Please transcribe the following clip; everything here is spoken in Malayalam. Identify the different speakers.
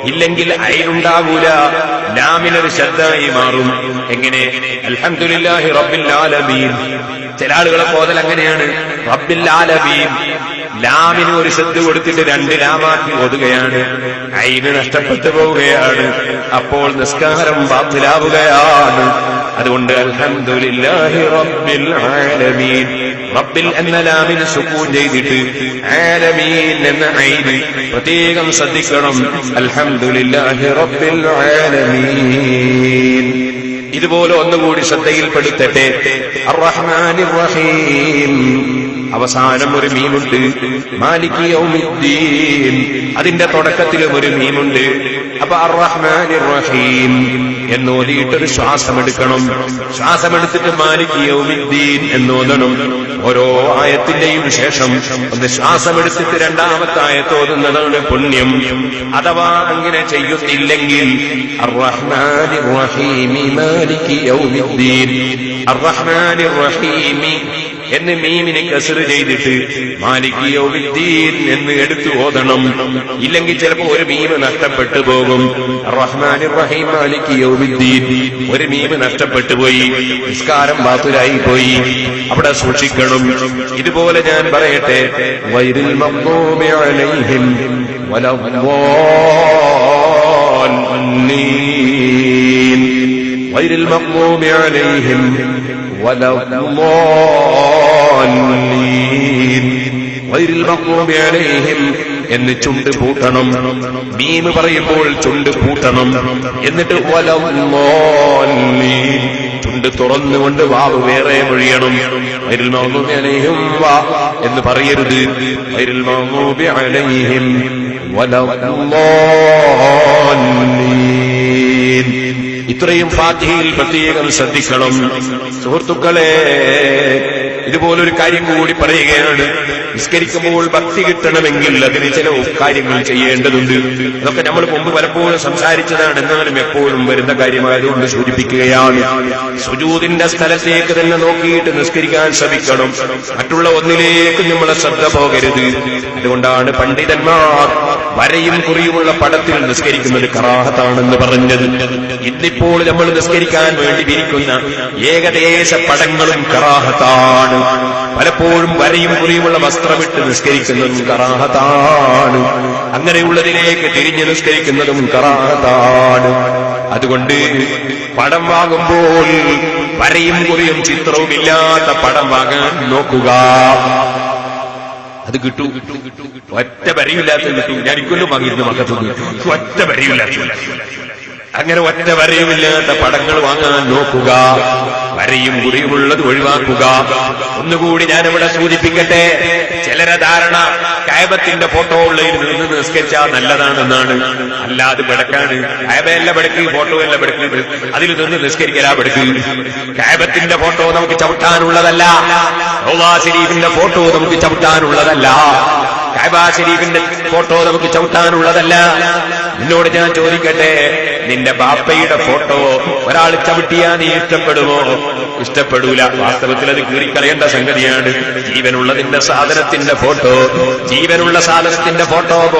Speaker 1: ഇല്ലെങ്കിൽ അയിലുണ്ടാകൂല ലാമിനൊരു ശബ്ദമായി മാറും. എങ്ങനെ? അൽഹംദുലില്ലാഹി റബ്ബിൽ ആലമീൻ. ചില ആളുകളെ പോതൽ അങ്ങനെയാണ്. റബ്ബിൽ ആലമീൻ. ലാമിന് ഒരു ശ്രദ്ധ കൊടുത്തിട്ട് രണ്ട് ലാമാക്കി ഓതുകയാണ്. അയിന് നഷ്ടപ്പെട്ടു പോവുകയാണ്. അപ്പോൾ നിസ്കാരം ബാത്തിലാവുകയാണ്. അതുകൊണ്ട് അൽഹംദുലില്ലാഹി റബ്ബിൽ ആലമീൻ. റബ്ബിൽ എന്ന ലാമിന് സുക്കൂൻ ചെയ്തിട്ട് ആലമീൻ എന്ന ഐന് പ്രത്യേകം ശ്രദ്ധിക്കണം. അൽഹംദുലില്ലാഹി റബ്ബിൽ ആലമീൻ. ഇതുപോലെ ഒന്നുകൂടി ശ്രദ്ധയിൽപ്പെടുത്തട്ടെ. റഹീം അവസാനം ഒരു മീമുണ്ട്. മാലിക് യൗമിദ്ദീൻ. അതിന്റെ തുടക്കത്തിലും ഒരു മീമുണ്ട്. അപ്പൊ അറഹ്മാൻ റഹീം എന്നോതിയിട്ടൊരു ശ്വാസമെടുക്കണം. ശ്വാസമെടുത്തിട്ട് മാലിക് യൗമിദ്ദീൻ ഓതണം ഓരോ ആയത്തിന്റെയും ശേഷം ഒന്ന് ശ്വാസമെടുത്തിട്ട് രണ്ടാമത്തെ ആയത്ത് ഓതുന്നതാണ് പുണ്യം. അഥവാ അങ്ങനെ ചെയ്യുന്നില്ലെങ്കിൽ അറഹ്മാൻ റഹീമി മാലിക് യൗമിദ്ദീൻ. റഹീമി എന്ന് മീമിനെ കസർ ചെയ്തിട്ട് മാലിക്കിയോ യൗമിദ്ദീൻ എന്ന് എടുത്തു ഓതണം. ഇല്ലെങ്കിൽ ചിലപ്പോ ഒരു മീമ് നഷ്ടപ്പെട്ടു പോകും. റഹ്മാൻ റഹീം മാലിക്കിയോ യൗമിദ്ദീൻ ഒരു മീമ് നഷ്ടപ്പെട്ടു പോയി. നിസ്കാരം ബാത്തുരായി പോയി. അവിടെ സൂക്ഷിക്കണം. ഇതുപോലെ ഞാൻ പറയട്ടെ. വൈരിൽ വൈരിൽ മഖ്ദൂബി അലൈഹിം എന്ന് ചുണ്ട് പൂട്ടണം. മീമ് പറയുമ്പോൾ ചുണ്ട് പൂട്ടണം. എന്നിട്ട് ചുണ്ട് തുറന്നുകൊണ്ട് വാവ് വേറെ മൊഴിയണം വൈരിൽ മഖ്ദൂബി വാ എന്ന് പറയരുത്. വൈരിൽ മഖ്ദൂബി അലൈഹിം ഇത്രയും ഫാത്തിഹയിൽ പ്രത്യേകം ശ്രദ്ധിക്കണം. സുഹൃത്തുക്കളെ ഇതുപോലൊരു കാര്യം കൂടി പറയുകയാണ്. നിസ്കരിക്കുമ്പോൾ ഭക്തി കിട്ടണമെങ്കിൽ അതിന് ചില കാര്യങ്ങൾ ചെയ്യേണ്ടതുണ്ട്. അതൊക്കെ നമ്മൾ മുമ്പ് പലപ്പോഴും സംസാരിച്ചതാണ്. എന്നാലും എപ്പോഴും വരുന്ന കാര്യമായതുകൊണ്ട് സൂചിപ്പിക്കുകയാണ്. സുജൂതിന്റെ സ്ഥലത്തേക്ക് തന്നെ നോക്കിയിട്ട് നിസ്കരിക്കാൻ ശ്രമിക്കണം. മറ്റുള്ള ഒന്നിലേക്ക് നമ്മളെ ശ്രദ്ധ പോകരുത്. അതുകൊണ്ടാണ് പണ്ഡിതന്മാർ വരയും കുറിയുമുള്ള പടത്തിൽ നിസ്കരിക്കുന്നത് കറാഹത്താണെന്ന് പറഞ്ഞത്. ഇന്നിപ്പോൾ നമ്മൾ നിസ്കരിക്കാൻ വേണ്ടി വിരിക്കുന്ന ഏകദേശ പടങ്ങളും കറാഹത്താണ്. പലപ്പോഴും വരയും കുറിയുമുള്ള വസ്ത്രമിട്ട് നിസ്കരിക്കുന്നതും കറാഹത്താണ്. അങ്ങനെയുള്ളതിലേക്ക് തിരിഞ്ഞ് നിസ്കരിക്കുന്നതും കറാഹത്താണ്. അതുകൊണ്ട് പടം വാങ്ങുമ്പോൾ വരയും കുറിയും ചിത്രവും ഇല്ലാത്ത പടം വാങ്ങാൻ നോക്കുക. അത് കിട്ടും. ഒറ്റ വരയില്ലാത്ത കിട്ടും. ഞാൻ ഇക്കൊല്ലും വാങ്ങിയിരുന്നു മക്കത്തുനിന്ന് ഒറ്റ വരയില്ലാത്ത അങ്ങനെ ഒറ്റ വരയുമില്ലാത്ത പടങ്ങൾ വാങ്ങാൻ നോക്കുക. വരയും കുറിയുമുള്ളത് ഒഴിവാക്കുക. ഒന്നുകൂടി ഞാനിവിടെ സൂചിപ്പിക്കട്ടെ. ചിലരെ ധാരണ കായബത്തിന്റെ ഫോട്ടോ ഉള്ളതിൽ നിന്ന് നിസ്കരിച്ചാൽ നല്ലതാണെന്നാണ്. അല്ലാതെ പെടക്കാണ് കായബയല്ല ബെടക്ക് ഫോട്ടോ അല്ല ബെടക്ക് അതിൽ നിന്ന് നിസ്കരിക്കലാ ബെടക്ക് കായബത്തിന്റെ ഫോട്ടോ നമുക്ക് ചവിട്ടാനുള്ളതല്ല. ശരീഫിന്റെ ഫോട്ടോ നമുക്ക് ചവിട്ടാനുള്ളതല്ല. കായബ ശരീഫിന്റെ ഫോട്ടോ നമുക്ക് ചവിട്ടാനുള്ളതല്ല. നിന്നോട് ഞാൻ ചോദിക്കട്ടെ നിന്റെ ബാപ്പയുടെ ഫോട്ടോ ഒരാൾ ചവിട്ടിയാ നീ ഇഷ്ടപ്പെടുമോ? ഇഷ്ടപ്പെടൂല. വാസ്തവത്തിൽ അത് കീറിക്കളയേണ്ട സംഗതിയാണ്. ജീവനുള്ളതിന്റെ സാധനത്തിന്റെ ഫോട്ടോ. ജീവനുള്ള സാധനത്തിന്റെ ഫോട്ടോ